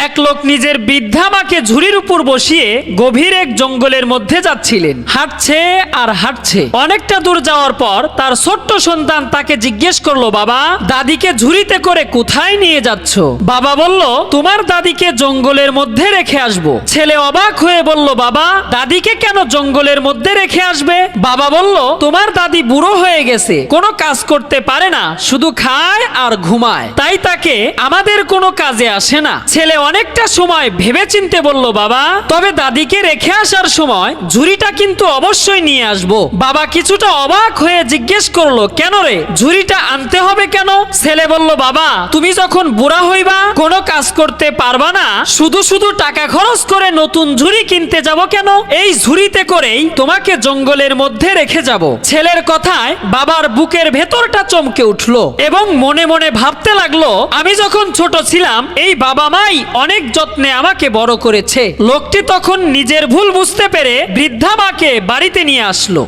এক লোক নিজের বৃদ্ধা মাকে ঝুড়ির উপর বসিয়ে গভীর এক জঙ্গলের মধ্যে যাচ্ছিলেন। হাঁটছে আর হাঁটছে। অনেকটা দূর যাওয়ার পর তার ছোট্ট সন্তান তাকে জিজ্ঞেস করল, বাবা, দাদিকে ঝুড়িতে করে কোথায় নিয়ে যাচ্ছ? বাবা বলল, তোমার দাদিকে জঙ্গলের মধ্যে রেখে আসব। ছেলে অবাক হয়ে বলল, বাবা, দাদিকে কেন জঙ্গলের মধ্যে রেখে আসবে? বাবা বলল, তোমার দাদি বুড়ো হয়ে গেছে। কোনো কাজ করতে পারে না। শুধু খায় আর ঘুমায়। তাই তাকে আমাদের কোনো কাজে আসে না। ছেলে অনেকটা সময় ভেবে চিনতে বলল, বাবা, তবে দাদিকে রেখে আসার সময় ঝুড়িটা কিন্তু অবশ্যই নিয়ে আসব। বাবা কিছুটা অবাক হয়ে জিজ্ঞেস করল, কেন রে, ঝুড়িটা আনতে হবে কেন? ছেলে বলল, বাবা, তুমি যখন বুড়া হইবা, কোনো কাজ করতে পারবা না। শুধু শুধু টাকা খরচ করে নতুন ঝুড়ি কিনতে যাব কেন? এই ঝুড়িতে করেই তোমাকে জঙ্গলের মধ্যে রেখে যাব। ছেলের কথায় বাবার বুকের ভেতরটা চমকে উঠল এবং মনে মনে ভাবতে লাগল, আমি যখন ছোট ছিলাম, এই বাবা মাই অনেক যত্নে আমাকে বড় করেছে। লোকটি তখন নিজের ভুল বুঝতে পেরে বৃদ্ধা মাকে বাড়িতে নিয়ে আসলো।